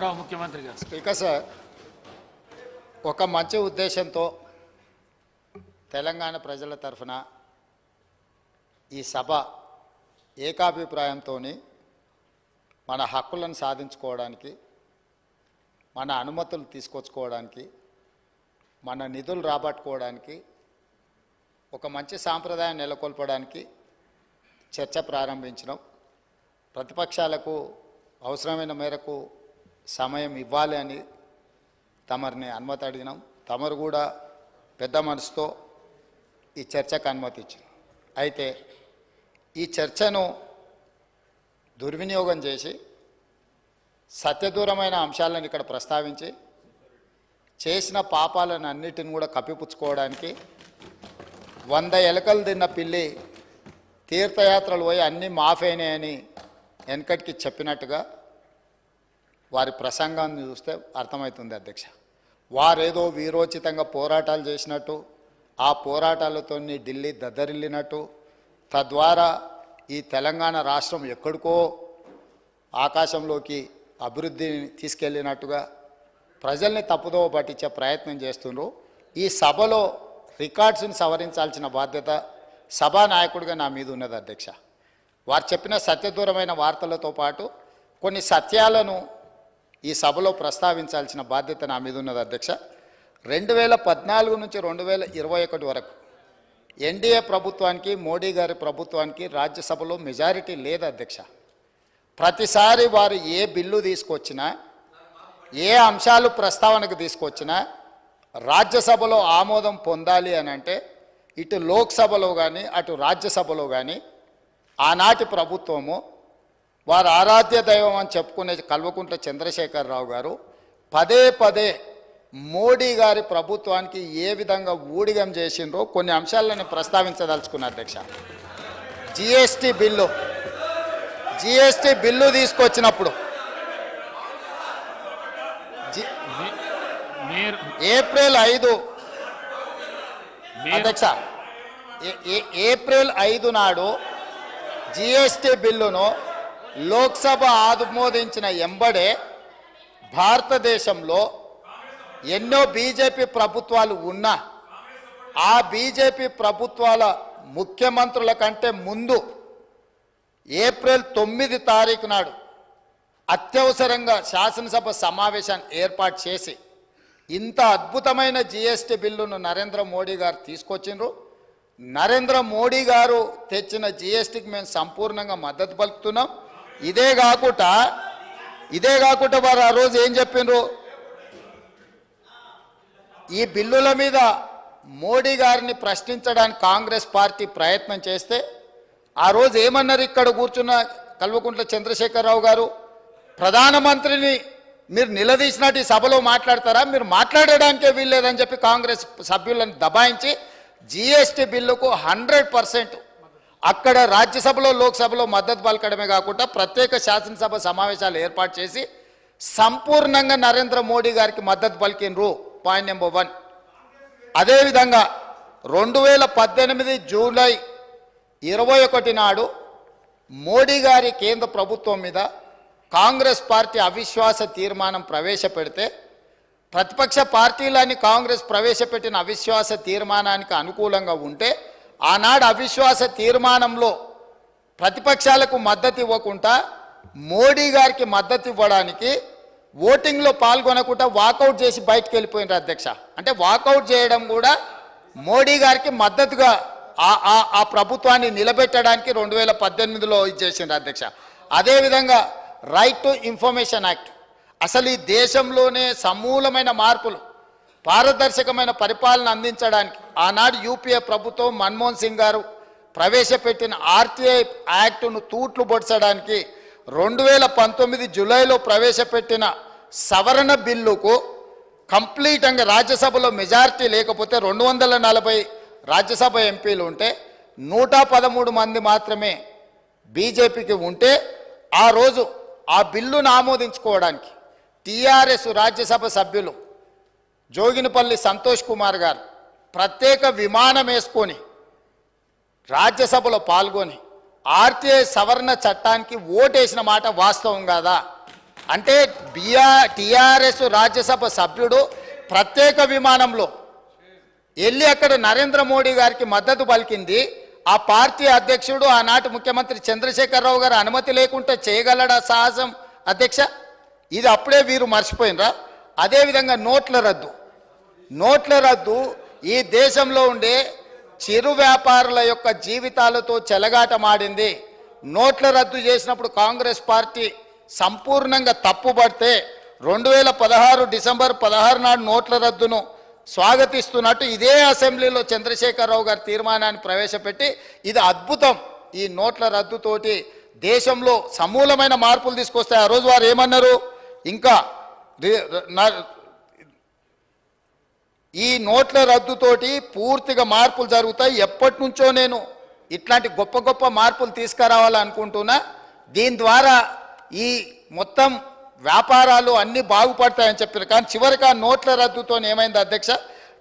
గౌరవ ముఖ్యమంత్రి గారు. స్పీకర్ సార్ ఒక మంచి ఉద్దేశంతో తెలంగాణ ప్రజల తరఫున ఈ సభ ఏకాభిప్రాయంతో మన హక్కులను సాధించుకోవడానికి మన అనుమతులు తీసుకొచ్చుకోవడానికి మన నిధులు రాబట్టుకోవడానికి ఒక మంచి సాంప్రదాయం నెలకొల్పడానికి చర్చ ప్రారంభించడం ప్రతిపక్షాలకు అవసరమైన మేరకు సమయం ఇవ్వాలి అని తమరిని అనుమతి అడిగినాం. తమరు కూడా పెద్ద మనసుతో ఈ చర్చకు అనుమతి ఇచ్చారు. అయితే ఈ చర్చను దుర్వినియోగం చేసి సత్యదూరమైన అంశాలను ఇక్కడ ప్రస్తావించి చేసిన పాపాలను అన్నిటిని కూడా కప్పిపుచ్చుకోవడానికి వంద ఎలకలు తిన్న పిల్లి తీర్థయాత్రలు పోయి అన్నీ మాఫైనాయని వెనకటికి చెప్పినట్టుగా వారి ప్రసంగాన్ని చూస్తే అర్థమవుతుంది అధ్యక్ష. వారేదో వీరోచితంగా పోరాటాలు చేసినట్టు ఆ పోరాటాలతో ఢిల్లీ దద్దరిల్లినట్టు తద్వారా ఈ తెలంగాణ రాష్ట్రం ఎక్కడికో ఆకాశంలోకి అభివృద్ధిని తీసుకెళ్ళినట్టుగా ప్రజల్ని తప్పుదోవ పట్టించే ప్రయత్నం చేస్తుండ్రు. ఈ సభలో రికార్డ్స్ని సవరించాల్సిన బాధ్యత సభా నాయకుడిగా నా మీద ఉన్నది అధ్యక్ష. వారు చెప్పిన సత్యదూరమైన వార్తలతో పాటు కొన్ని సత్యాలను ఈ సభలో ప్రస్తావించాల్సిన బాధ్యత నా మీద ఉన్నది అధ్యక్ష. రెండు వేల పద్నాలుగు నుంచి రెండు వేల ఇరవై ఒకటి వరకు ఎన్డీఏ ప్రభుత్వానికి మోడీ గారి ప్రభుత్వానికి రాజ్యసభలో మెజారిటీ లేదు అధ్యక్ష. ప్రతిసారి వారు ఏ బిల్లు తీసుకొచ్చినా ఏ అంశాలు ప్రస్తావనకు తీసుకొచ్చినా రాజ్యసభలో ఆమోదం పొందాలి అని అంటే ఇటు లోక్సభలో కానీ అటు రాజ్యసభలో కానీ ఆనాటి ప్రభుత్వము వారు ఆరాధ్య దైవం అని చెప్పుకునే కల్వకుంట్ల చంద్రశేఖరరావు గారు పదే పదే మోడీ గారి ప్రభుత్వానికి ఏ విధంగా ఊడిగం చేసిండ్రో కొన్ని అంశాలను ప్రస్తావించదలుచుకున్న అధ్యక్ష. GST bill. జిఎస్టి బిల్లు తీసుకొచ్చినప్పుడు. ఏప్రిల్ ఐదు. అధ్యక్ష ఏప్రిల్ ఐదు నాడు జిఎస్టి బిల్లును లోక్సభ ఆమోదించిన ఎంబడే భారతదేశంలో ఎన్నో బీజేపీ ప్రభుత్వాలు ఉన్నా ఆ బీజేపీ ప్రభుత్వాల ముఖ్యమంత్రుల కంటే ముందు ఏప్రిల్ తొమ్మిది తారీఖు నాడు అత్యవసరంగా శాసనసభ సమావేశాన్ని ఏర్పాటు చేసి ఇంత అద్భుతమైన జిఎస్టి బిల్లును నరేంద్ర మోడీ గారు తీసుకొచ్చిండ్రు. నరేంద్ర మోడీ గారు తెచ్చిన జిఎస్టికి మేము సంపూర్ణంగా మద్దతు పలుకుతున్నాం. ఇదే కాకుండా ఇదే కాకుండా వారు ఆ రోజు ఏం చెప్పిండ్రు? ఈ బిల్లుల మీద మోడీ గారిని ప్రశ్నించడానికి కాంగ్రెస్ పార్టీ ప్రయత్నం చేస్తే ఆ రోజు ఏమన్నారు ఇక్కడ కూర్చున్న కల్వకుంట్ల చంద్రశేఖరరావు గారు? ప్రధానమంత్రిని మీరు నిలదీసినట్టు ఈ సభలో మాట్లాడతారా? మీరు మాట్లాడడానికే వీల్లేదని చెప్పి కాంగ్రెస్ సభ్యులను దబాయించి జీఎస్టీ బిల్లుకు హండ్రెడ్ పర్సెంట్ అక్కడ రాజ్యసభలో లోక్సభలో మద్దతు పలకడమే కాకుండా ప్రత్యేక శాసనసభ సమావేశాలు ఏర్పాటు చేసి సంపూర్ణంగా నరేంద్ర మోడీ గారికి మద్దతు పలికినరు పాయింట్ నెంబర్ వన్ అదేవిధంగా రెండు వేల పద్దెనిమిది జూలై ఇరవై ఒకటి నాడు మోడీ గారి కేంద్ర ప్రభుత్వం మీద కాంగ్రెస్ పార్టీ అవిశ్వాస తీర్మానం ప్రవేశపెడితే ప్రతిపక్ష పార్టీలని కాంగ్రెస్ ప్రవేశపెట్టిన అవిశ్వాస తీర్మానానికి అనుకూలంగా ఉంటే ఆనాడు అవిశ్వాస తీర్మానంలో ప్రతిపక్షాలకు మద్దతు ఇవ్వకుండా మోడీ గారికి మద్దతు ఇవ్వడానికి ఓటింగ్లో పాల్గొనకుండా వాకౌట్ చేసి బయటకు వెళ్ళిపోయినారు అధ్యక్ష. అంటే వాకౌట్ చేయడం కూడా మోడీ గారికి మద్దతుగా ఆ ఆ- ఆ ప్రభుత్వాన్ని నిలబెట్టడానికి రెండు వేల పద్దెనిమిదిలో ఇది అధ్యక్ష. అదేవిధంగా రైట్ టు ఇన్ఫర్మేషన్ యాక్ట్ అసలు ఈ దేశంలోనే సమూలమైన మార్పులు. పారదర్శకమైన పరిపాలన అందించడానికి ఆనాడు యూపీఏ ప్రభుత్వం మన్మోహన్ సింగ్ గారు ప్రవేశపెట్టిన ఆర్టీఐ యాక్టును తూట్లు పొడచడానికి రెండు వేల పంతొమ్మిది జూలైలో ప్రవేశపెట్టిన సవరణ బిల్లుకు కంప్లీట్గా రాజ్యసభలో మెజారిటీ లేకపోతే రెండు వందల నలభై రాజ్యసభ ఎంపీలు ఉంటే నూట పదమూడు మంది మాత్రమే బీజేపీకి ఉంటే ఆ రోజు ఆ బిల్లును ఆమోదించుకోవడానికి టీఆర్ఎస్ రాజ్యసభ సభ్యులు జోగినపల్లి సంతోష్ కుమార్ గారు ప్రత్యేక విమానం వేసుకొని రాజ్యసభలో పాల్గొని ఆర్టీఐ సవరణ చట్టానికి ఓటేసిన మాట వాస్తవం కాదా? అంటే బిఆర్ టిఆర్ఎస్ రాజ్యసభ సభ్యుడు ప్రత్యేక విమానంలో వెళ్ళి అక్కడ నరేంద్ర మోడీ గారికి మద్దతు పలికింది. ఆ పార్టీ అధ్యక్షుడు ఆనాటి ముఖ్యమంత్రి చంద్రశేఖరరావు గారు అనుమతి లేకుండా చేయగలడా సాహసం? అధ్యక్ష ఇది అప్పుడే వీరు మర్చిపోయినరా? అదేవిధంగా నోట్ల రద్దు. నోట్ల రద్దు ఈ దేశంలో ఉండే చిరు వ్యాపారుల యొక్క జీవితాలతో చెలగాటమాడింది. నోట్ల రద్దు చేసినప్పుడు కాంగ్రెస్ పార్టీ సంపూర్ణంగా తప్పుపడితే రెండు వేల పదహారు డిసెంబర్ పదహారు నాడు నోట్ల రద్దును స్వాగతిస్తున్నట్టు ఇదే అసెంబ్లీలో చంద్రశేఖరరావు గారి తీర్మానాన్ని ప్రవేశపెట్టి ఇది అద్భుతం. ఈ నోట్ల రద్దుతోటి దేశంలో సమూలమైన మార్పులు తీసుకొస్తాయి. ఆ రోజు వారు ఏమన్నారు? ఇంకా ఈ నోట్ల రద్దుతోటి పూర్తిగా మార్పులు జరుగుతాయి. ఎప్పటి నుంచో నేను ఇట్లాంటి గొప్ప గొప్ప మార్పులు తీసుకురావాలనుకుంటున్నా దీని ద్వారా ఈ మొత్తం వ్యాపారాలు అన్నీ బాగుపడతాయని చెప్పారు. కానీ చివరికి ఆ నోట్ల రద్దుతో ఏమైంది అధ్యక్ష?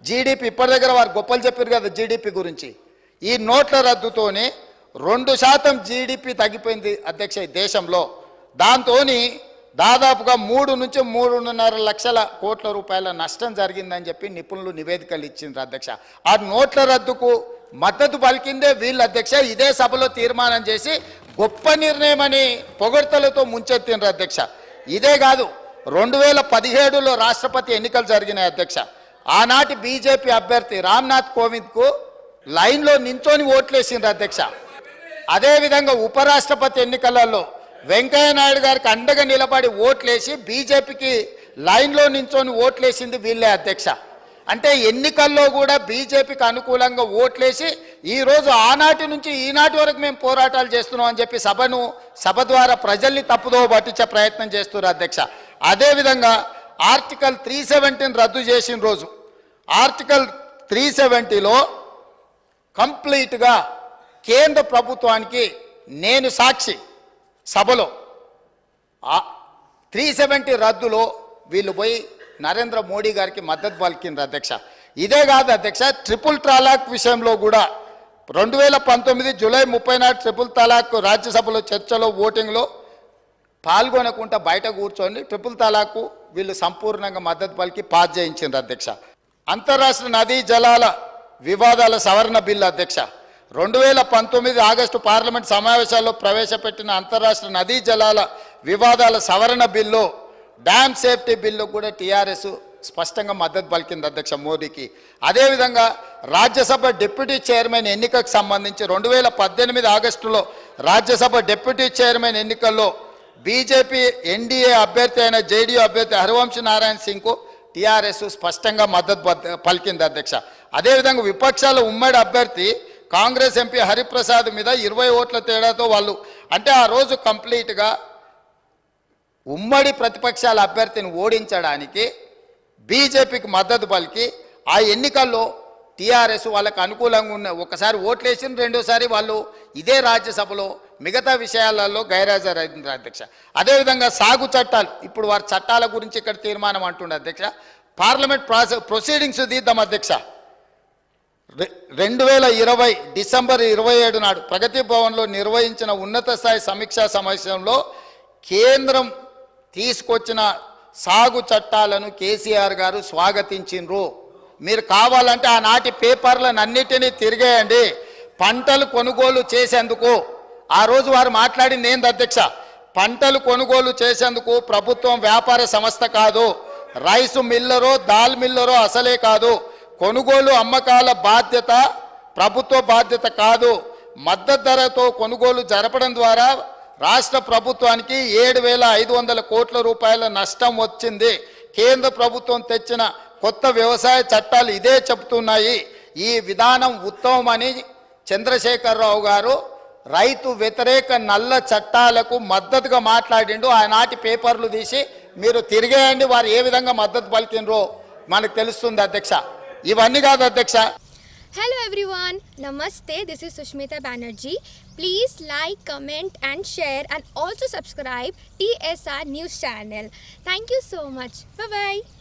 జీడిపి ఇప్పటి దగ్గర వారు గొప్పలు చెప్పారు కదా జీడిపి గురించి. ఈ నోట్ల రద్దుతోని రెండు శాతం జీడిపి తగ్గిపోయింది అధ్యక్ష ఈ దేశంలో. దాంతోని దాదాపుగా మూడు నుంచి మూడున్నర లక్షల కోట్ల రూపాయల నష్టం జరిగిందని చెప్పి నిపుణులు నివేదికలు ఇచ్చిండ్రు అధ్యక్ష. ఆ నోట్ల రద్దుకు మద్దతు పలికిందే వీళ్ళ అధ్యక్ష. ఇదే సభలో తీర్మానం చేసి గొప్ప నిర్ణయం అని పొగడ్తలతో ముంచెత్తిండ్రు అధ్యక్ష. ఇదే కాదు రెండు వేల పదిహేడులో రాష్ట్రపతి ఎన్నికలు జరిగినాయి అధ్యక్ష. ఆనాటి బీజేపీ అభ్యర్థి రామ్నాథ్ కోవింద్కు లైన్లో నించొని ఓట్లేసిండ్రు అధ్యక్ష. అదేవిధంగా ఉపరాష్ట్రపతి ఎన్నికలలో వెంకయ్య నాయుడు గారికి అండగా నిలబడి ఓట్లేసి బీజేపీకి లైన్లో నించొని ఓట్లేసింది వీళ్ళే అధ్యక్ష. అంటే ఎన్నికల్లో కూడా బీజేపీకి అనుకూలంగా ఓట్లేసి ఈరోజు ఆనాటి నుంచి ఈనాటి వరకు మేము పోరాటాలు చేస్తున్నాం అని చెప్పి సభను సభ ద్వారా ప్రజల్ని తప్పుదో పట్టించే ప్రయత్నం చేస్తున్నారు అధ్యక్ష. అదేవిధంగా ఆర్టికల్ త్రీ సెవెంటీని రద్దు చేసిన రోజు ఆర్టికల్ త్రీ సెవెంటీలో కంప్లీట్గా కేంద్ర ప్రభుత్వానికి నేను సాక్షి సభలో త్రీ సెవెంటీ రద్దులో వీళ్ళు పోయి నరేంద్ర మోడీ గారికి మద్దతు పలికిండ్రు అధ్యక్ష. ఇదే కాదు అధ్యక్ష ట్రిపుల్ తలాక్ విషయంలో కూడా రెండు వేల పంతొమ్మిది జూలై ముప్పై నాడు ట్రిపుల్ తలాక్ రాజ్యసభలో చర్చలో ఓటింగ్లో పాల్గొనకుండా బయట కూర్చొని ట్రిపుల్ తలాకు వీళ్ళు సంపూర్ణంగా మద్దతు పలికి పాస్ చేయించిండ్రు అధ్యక్ష. అంతర్రాష్ట్ర నదీ జలాల వివాదాల సవరణ బిల్లు అధ్యక్ష. రెండు వేల పంతొమ్మిది ఆగస్టు పార్లమెంట్ సమావేశాల్లో ప్రవేశపెట్టిన అంతర్రాష్ట్ర నదీ జలాల వివాదాల సవరణ బిల్లు డ్యామ్ సేఫ్టీ బిల్లు కూడా టీఆర్ఎస్ స్పష్టంగా మద్దతు పలికింది అధ్యక్ష మోడీకి. అదేవిధంగా రాజ్యసభ డిప్యూటీ చైర్మన్ ఎన్నికకు సంబంధించి రెండు వేల పద్దెనిమిది ఆగస్టులో రాజ్యసభ డిప్యూటీ చైర్మన్ ఎన్నికల్లో బీజేపీ ఎన్డీఏ అభ్యర్థి అయిన జేడీయూ అభ్యర్థి హరివంశ్ నారాయణ సింగ్కు టీఆర్ఎస్ స్పష్టంగా మద్దతు పలికింది అధ్యక్ష. అదేవిధంగా విపక్షాల ఉమ్మడి అభ్యర్థి కాంగ్రెస్ ఎంపీ హరిప్రసాద్ మీద ఇరవై ఓట్ల తేడాతో వాళ్ళు అంటే ఆ రోజు కంప్లీట్గా ఉమ్మడి ప్రతిపక్షాల అభ్యర్థిని ఓడించడానికి బీజేపీకి మద్దతు పలికి ఆ ఎన్నికల్లో టీఆర్ఎస్ వాళ్ళకు అనుకూలంగా ఉన్న ఒకసారి ఓట్లేసిన రెండోసారి వాళ్ళు ఇదే రాజ్యసభలో మిగతా విషయాలలో గైరాజరైంది అధ్యక్ష. అదేవిధంగా సాగు చట్టాలు ఇప్పుడు వారి చట్టాల గురించి ఇక్కడ తీర్మానం అంటుండే అధ్యక్ష. పార్లమెంట్ ప్రాసెస్ ప్రొసీడింగ్స్ తీద్దాం అధ్యక్ష. రెండు వేల ఇరవై డిసెంబర్ ఇరవై ఏడు నాడు ప్రగతి భవన్లో నిర్వహించిన ఉన్నత స్థాయి సమీక్షా సమావేశంలో కేంద్రం తీసుకొచ్చిన సాగు చట్టాలను కేసీఆర్ గారు స్వాగతించిండ్రు. మీరు కావాలంటే ఆనాటి పేపర్లను అన్నిటినీ తిరిగేయండి. పంటలు కొనుగోలు చేసేందుకు. ఆ రోజు వారు మాట్లాడింది ఏంది అధ్యక్ష? పంటలు కొనుగోలు చేసేందుకు ప్రభుత్వం వ్యాపార సంస్థ కాదు. రైసు మిల్లరో దాల్ మిల్లరో అసలే కాదు. కొనుగోలు అమ్మకాల బాధ్యత ప్రభుత్వ బాధ్యత కాదు. మద్దతు ధరతో కొనుగోలు జరపడం ద్వారా రాష్ట్ర ప్రభుత్వానికి ఏడు వేల ఐదు వందల కోట్ల రూపాయల నష్టం వచ్చింది. కేంద్ర ప్రభుత్వం తెచ్చిన కొత్త వ్యవసాయ చట్టాలు ఇదే చెబుతున్నాయి. ఈ విధానం ఉత్తమమని చంద్రశేఖరరావు గారు రైతు వ్యతిరేక నల్ల చట్టాలకు మద్దతుగా మాట్లాడిండు. ఆనాటి పేపర్లు తీసి మీరు తిరిగేయండి వారు ఏ విధంగా మద్దతు పలికినరో మనకు తెలుస్తుంది అధ్యక్ష. ఇవన్నీ కాదు అధ్యక్ష Hello everyone, Namaste. This is Sushmita Banerjee. Please like, comment, and share, and also subscribe TSR News channel. Thank you so much. Bye bye.